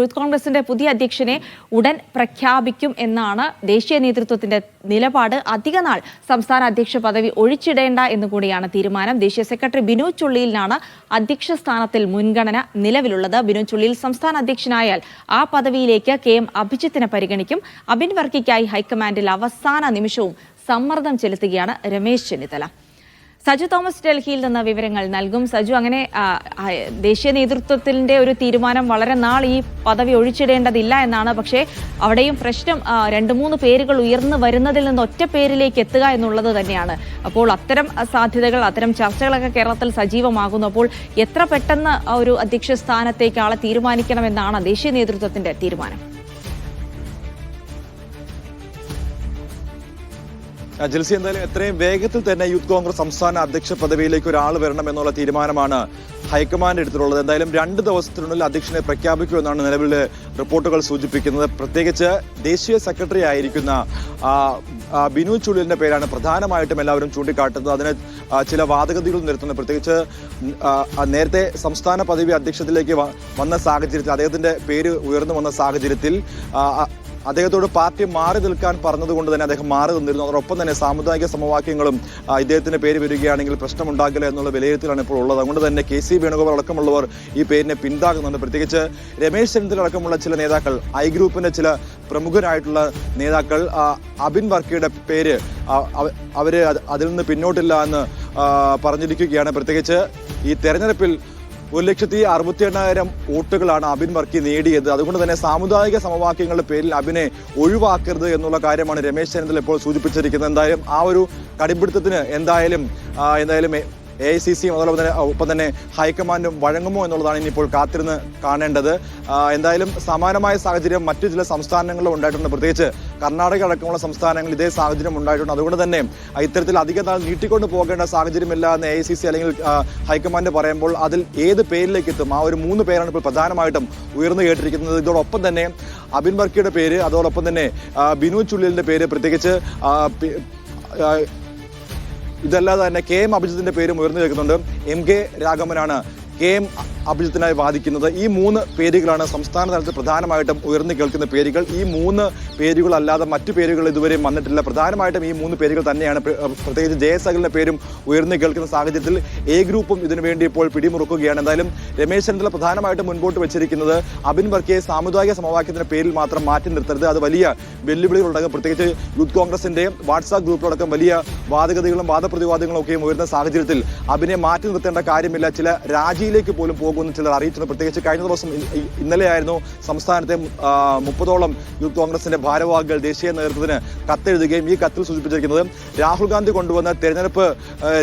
Youth കോൺഗ്രസിന്റെ പുതിയ അധ്യക്ഷനെ ഉടൻ പ്രഖ്യാപിക്കും എന്നാണ് ദേശീയ നേതൃത്വത്തിന്റെ നിലപാട്. അധികനാൾ സംസ്ഥാന അധ്യക്ഷ പദവി ഒഴിച്ചിടേണ്ട എന്നുകൂടിയാണ് തീരുമാനം. ദേശീയ സെക്രട്ടറി ബിനു ചുള്ളിയിലാണ് അധ്യക്ഷ സ്ഥാനത്തിൽ മുൻഗണന നിലവിലുള്ളത്. ബിനു ചുള്ളിയിൽ സംസ്ഥാന അധ്യക്ഷനായാൽ ആ പദവിയിലേക്ക് കെ എം അഭിജിത്തിനെ പരിഗണിക്കും. അബിൻ വർക്കിക്കായി ഹൈക്കമാൻഡിൽ അവസാന നിമിഷവും സമ്മർദ്ദം ചെലുത്തുകയാണ് രമേശ് ചെന്നിത്തല. സജു തോമസ് ഡൽഹിയിൽ നിന്ന് വിവരങ്ങൾ നൽകും. സജു അങ്ങനെ ദേശീയ നേതൃത്വത്തിന്റെ ഒരു തീരുമാനം വളരെ നാൾ ഈ പദവി ഒഴിച്ചിടേണ്ടതില്ല എന്നാണ്. പക്ഷേ അവിടെയും പ്രശ്നം രണ്ട് മൂന്ന് പേരുകൾ ഉയർന്നു വരുന്നതിൽ നിന്ന് ഒറ്റ പേരിലേക്ക് എത്തുക എന്നുള്ളത് തന്നെയാണ്. അപ്പോൾ അത്തരം സാധ്യതകൾ അത്തരം ചർച്ചകളൊക്കെ കേരളത്തിൽ സജീവമാകുന്നു. അപ്പോൾ എത്ര പെട്ടെന്ന് ഒരു അധ്യക്ഷ സ്ഥാനത്തേക്ക് ആളെ തീരുമാനിക്കണമെന്നാണ് ദേശീയ നേതൃത്വത്തിന്റെ തീരുമാനം. ജിൽസി എന്തായാലും എത്രയും വേഗത്തിൽ തന്നെ യൂത്ത് കോൺഗ്രസ് സംസ്ഥാന അധ്യക്ഷ പദവിയിലേക്ക് ഒരാൾ വരണം എന്നുള്ള തീരുമാനമാണ് ഹൈക്കമാൻഡ് എടുത്തിട്ടുള്ളത്. എന്തായാലും രണ്ട് ദിവസത്തിനുള്ളിൽ അധ്യക്ഷനെ പ്രഖ്യാപിക്കുമെന്നാണ് നിലവിലെ റിപ്പോർട്ടുകൾ സൂചിപ്പിക്കുന്നത്. പ്രത്യേകിച്ച് ദേശീയ സെക്രട്ടറി ആയിരിക്കുന്ന ബിനു ചുള്ളിലിന്റെ പേരാണ് പ്രധാനമായിട്ടും എല്ലാവരും ചൂണ്ടിക്കാട്ടുന്നത്. അതിന് ചില വാദഗതികൾ നിർത്തുന്നത് പ്രത്യേകിച്ച് നേരത്തെ സംസ്ഥാന പദവി അധ്യക്ഷത്തിലേക്ക് വന്ന സാഹചര്യത്തിൽ അദ്ദേഹത്തിന്റെ പേര് ഉയർന്നു വന്ന സാഹചര്യത്തിൽ അദ്ദേഹത്തോട് പാർട്ടി മാറി നിൽക്കാൻ പറഞ്ഞതുകൊണ്ട് തന്നെ അദ്ദേഹം മാറി നിന്നിരുന്നു. അതോടൊപ്പം തന്നെ സാമുദായിക സമവാക്യങ്ങളും ഇദ്ദേഹത്തിന്റെ പേര് വരികയാണെങ്കിൽ പ്രശ്നമുണ്ടാകില്ല എന്നുള്ള വിലയിരുത്തലാണ് ഇപ്പോൾ ഉള്ളത്. അതുകൊണ്ട് തന്നെ കെ സി വേണുഗോപാൽ അടക്കമുള്ളവർ ഈ പേരിനെ പിന്താക്കുന്നുണ്ട് പ്രത്യേകിച്ച് രമേശ് ചെന്നിത്തല അടക്കമുള്ള ചില നേതാക്കൾ ഐ ഗ്രൂപ്പിന്റെ ചില പ്രമുഖരായിട്ടുള്ള നേതാക്കൾ അബിൻ വർക്കിയുടെ പേര് അവർ അതിൽ നിന്ന് പിന്നോട്ടില്ല എന്ന് പറഞ്ഞിരിക്കുകയാണ്. പ്രത്യേകിച്ച് ഈ തെരഞ്ഞെടുപ്പിൽ ഒരു ലക്ഷത്തി അറുപത്തി എണ്ണായിരം വോട്ടുകളാണ് അബിൻ വർക്കി നേടിയത്. അതുകൊണ്ട് തന്നെ സാമുദായിക സമവാക്യങ്ങളുടെ പേരിൽ അബിനെ ഒഴിവാക്കരുത് എന്നുള്ള കാര്യമാണ് രമേശ് ചെന്നിത്തല ഇപ്പോൾ സൂചിപ്പിച്ചിരിക്കുന്നത്. എന്തായാലും ആ ഒരു കടിപിടുത്തത്തിന് എന്തായാലും എന്തായാലും എ ഐ സി സിയും അതോടൊപ്പം തന്നെ ഒപ്പം തന്നെ ഹൈക്കമാൻഡും വഴങ്ങുമോ എന്നുള്ളതാണ് ഇനിയിപ്പോൾ കാത്തിരുന്ന് കാണേണ്ടത്. എന്തായാലും സമാനമായ സാഹചര്യം മറ്റു ചില സംസ്ഥാനങ്ങളിലും ഉണ്ടായിട്ടുണ്ട്. പ്രത്യേകിച്ച് കർണാടക അടക്കമുള്ള സംസ്ഥാനങ്ങളിൽ ഇതേ സാഹചര്യം ഉണ്ടായിട്ടുണ്ട്. അതുകൊണ്ട് തന്നെ ഇത്തരത്തിൽ അധിക നാൾ നീട്ടിക്കൊണ്ട് പോകേണ്ട സാഹചര്യമില്ല എന്ന് എ ഐ സി സി അല്ലെങ്കിൽ ഹൈക്കമാൻഡ് പറയുമ്പോൾ അതിൽ ഏത് പേരിലേക്ക് എത്തും? ആ ഒരു മൂന്ന് പേരാണ് ഇപ്പോൾ പ്രധാനമായിട്ടും ഉയർന്നു കേട്ടിരിക്കുന്നത്. ഇതോടൊപ്പം തന്നെ അബിൻ വർക്കിയുടെ പേര് അതോടൊപ്പം തന്നെ ബിനു ചുള്ളിലിന്റെ പേര്. പ്രത്യേകിച്ച് ഇതല്ലാതെ തന്നെ കെ എം അഭിജിത്തിന്റെ പേരും ഉയർന്നു കേൾക്കുന്നുണ്ട്. എം കെ രാഘവനാണ്. കെ എം അഭിജിത്തിനായി വാദിക്കുന്നത് ഈ മൂന്ന് പേരുകളാണ്. സംസ്ഥാന തലത്തിൽ പ്രധാനമായിട്ടും ഉയർന്നു കേൾക്കുന്ന പേരുകൾ. ഈ മൂന്ന് പേരുകളല്ലാതെ മറ്റു പേരുകൾ ഇതുവരെയും വന്നിട്ടില്ല. പ്രധാനമായിട്ടും ഈ മൂന്ന് പേരുകൾ തന്നെയാണ്. പ്രത്യേകിച്ച് ജയസകലിന്റെ പേരും ഉയർന്നു കേൾക്കുന്ന സാഹചര്യത്തിൽ എ ഗ്രൂപ്പും ഇതിനുവേണ്ടി ഇപ്പോൾ പിടിമുറുക്കുകയാണ്. എന്തായാലും രമേശ് ചെന്നിത്തല പ്രധാനമായിട്ടും മുൻപോട്ട് വെച്ചിരിക്കുന്നത് അബിൻ വർക്കിയെ സാമുദായിക സമവാക്യത്തിന്റെ പേരിൽ മാത്രം മാറ്റി നിർത്തരുത്. അത് വലിയ വെല്ലുവിളികൾ പ്രത്യേകിച്ച് യൂത്ത് കോൺഗ്രസിന്റെ വാട്സാപ്പ് ഗ്രൂപ്പിലടക്കം വലിയ വാദഗതികളും വാദപ്രതിവാദങ്ങളും ഒക്കെയും ഉയർന്ന സാഹചര്യത്തിൽ അബിനെ മാറ്റി നിർത്തേണ്ട കാര്യമില്ല. ചില രാജിയിലേക്ക് പോലും പോകുമെന്ന് ചിലർ അറിയിച്ചിട്ടുണ്ട്. പ്രത്യേകിച്ച് കഴിഞ്ഞ ദിവസം ഇന്നലെയായിരുന്നു സംസ്ഥാനത്തെ മുപ്പതോളം യൂത്ത് കോൺഗ്രസിന്റെ ഭാരവാഹികൾ ദേശീയ നേതൃത്വത്തിന് കത്തെഴുതുകയും ഈ കത്തിൽ സൂചിപ്പിച്ചിരിക്കുന്നത് രാഹുൽ ഗാന്ധി കൊണ്ടുവന്ന തെരഞ്ഞെടുപ്പ്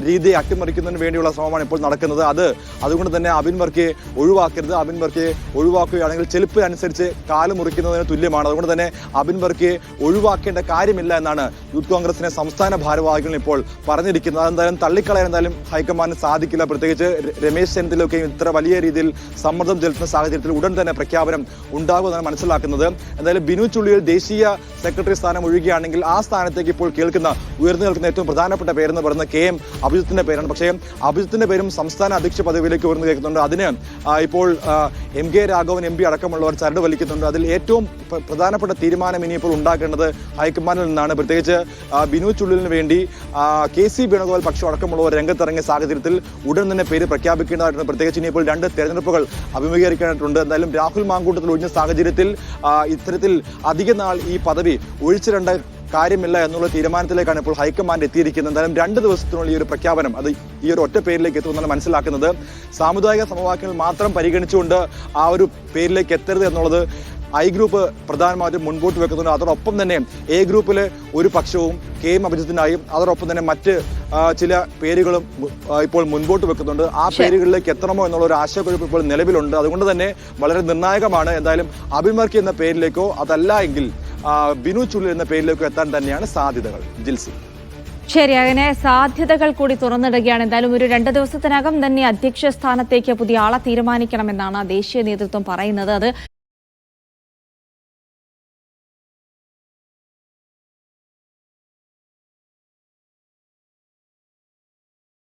രീതി അട്ടിമറിക്കുന്നതിന് വേണ്ടിയുള്ള ശ്രമമാണ് ഇപ്പോൾ നടക്കുന്നത്. അത് അതുകൊണ്ട് തന്നെ അബിൻ വർക്കിയെ ഒഴിവാക്കരുത്. അബിൻ വർക്കിയെ ഒഴിവാക്കുകയാണെങ്കിൽ ചെലുപ്പിനനുസരിച്ച് കാൽ മുറിക്കുന്നതിന് തുല്യമാണ്. അതുകൊണ്ട് തന്നെ അബിൻ വർക്കിയെ ഒഴിവാക്കേണ്ട കാര്യമില്ല എന്നാണ് യൂത്ത് കോൺഗ്രസിനെ സംസ്ഥാന ഭാരവാഹികൾ ഇപ്പോൾ പറഞ്ഞിരിക്കുന്നത്. അതെന്തായാലും തള്ളിക്കളയാൻ എന്തായാലും ഹൈക്കമാൻഡിന് സാധിക്കില്ല. പ്രത്യേകിച്ച് രമേശ് ചെന്നിത്തലൊക്കെയും ഇത്ര വലിയ രീതിയിൽ സമ്മർദ്ദം ചെലുത്തുന്ന സാഹചര്യത്തിൽ ഉടൻ തന്നെ പ്രഖ്യാപനം ഉണ്ടാകുമെന്നാണ് മനസ്സിലാക്കുന്നത്. എന്തായാലും ബിനു ചുള്ളിയിൽ ദേശീയ സെക്രട്ടറി സ്ഥാനം ഒഴിയുകയാണെങ്കിൽ ആ സ്ഥാനത്തേക്ക് ഇപ്പോൾ കേൾക്കുന്ന ഉയർന്നു നിൽക്കുന്ന ഏറ്റവും പ്രധാനപ്പെട്ട പേരെന്ന് പറയുന്നത് കെ എം അഭിജിത്തിന്റെ പേരാണ്. പക്ഷേ അഭിജിത്തിന്റെ പേരും സംസ്ഥാന അധ്യക്ഷ പദവിയിലേക്ക് ഉയർന്നു കേൾക്കുന്നുണ്ട് അതിന് ഇപ്പോൾ M K Raghavan M P അടക്കമുള്ളവർ ചരട് വലിക്കുന്നുണ്ട്. അതിൽ ഏറ്റവും പ്രധാനപ്പെട്ട തീരുമാനം ഇനിയിപ്പോൾ ഉണ്ടാക്കേണ്ടത് ഹൈക്കമാൻഡിൽ നിന്നാണ്. പ്രത്യേകിച്ച് ബിനു ചുള്ളിലിന് വേണ്ടി കെ സി വേണുഗോപാൽ പക്ഷം അടക്കമുള്ളവർ രംഗത്തിറങ്ങിയ സാഹചര്യത്തിൽ ഉടൻ തന്നെ പേര് പ്രഖ്യാപിക്കേണ്ടതായിട്ടുണ്ട്. പ്രത്യേകിച്ച് ഇനിയിപ്പോൾ രണ്ട് തെരഞ്ഞെടുപ്പുകൾ അഭിമുഖീകരിക്കേണ്ടതുണ്ട് എന്തായാലും രാഹുൽ മാങ്കൂട്ടത്തിൽ ഒഴിഞ്ഞ സാഹചര്യത്തിൽ ഇത്തരത്തിൽ അധിക നാൾ ഈ പദവി ഒഴിച്ചിടേണ്ട കാര്യമില്ല എന്നുള്ള തീരുമാനത്തിലേക്കാണ് ഇപ്പോൾ ഹൈക്കമാൻഡ് എത്തിയിരിക്കുന്നത്. എന്തായാലും രണ്ട് ദിവസത്തിനുള്ളിൽ ഈ ഒരു പ്രഖ്യാപനം അത് ഈ ഒരു ഒറ്റ പേരിലേക്ക് എത്തുമെന്നാണ് മനസ്സിലാക്കുന്നത്. സാമുദായിക സമവാക്യങ്ങൾ മാത്രം പരിഗണിച്ചുകൊണ്ട് ആ ഒരു പേരിലേക്ക് എത്തരുത് എന്നുള്ളത് ഐ ഗ്രൂപ്പ് പ്രധാനമായിട്ടും മുൻപോട്ട് വെക്കുന്നുണ്ട്. അതോടൊപ്പം തന്നെ എ ഗ്രൂപ്പിൽ ഒരു പക്ഷവും കെ എം അഭിജിത്തിനായും അതോടൊപ്പം തന്നെ മറ്റ് ചില പേരുകളും ഇപ്പോൾ മുൻപോട്ട് വെക്കുന്നുണ്ട്. ആ പേരുകളിലേക്ക് എത്തണമോ എന്നുള്ള ഒരു ആശയക്കുഴപ്പം ഇപ്പോൾ നിലവിലുണ്ട്. അതുകൊണ്ട് തന്നെ വളരെ നിർണായകമാണ്. എന്തായാലും അഭിമർക്കി എന്ന പേരിലേക്കോ അതല്ല എങ്കിൽ ബിനു ചുള്ളി എന്ന പേരിലേക്കോ എത്താൻ തന്നെയാണ് സാധ്യതകൾ. ജിൽസി. ശരി അങ്ങനെ സാധ്യതകൾ കൂടി തുറന്നിടുകയാണ്. എന്തായാലും ഒരു രണ്ട് ദിവസത്തിനകം തന്നെ അധ്യക്ഷ സ്ഥാനത്തേക്ക് പുതിയ ആളെ തീരുമാനിക്കണമെന്നാണ് ദേശീയ നേതൃത്വം പറയുന്നത്. അത്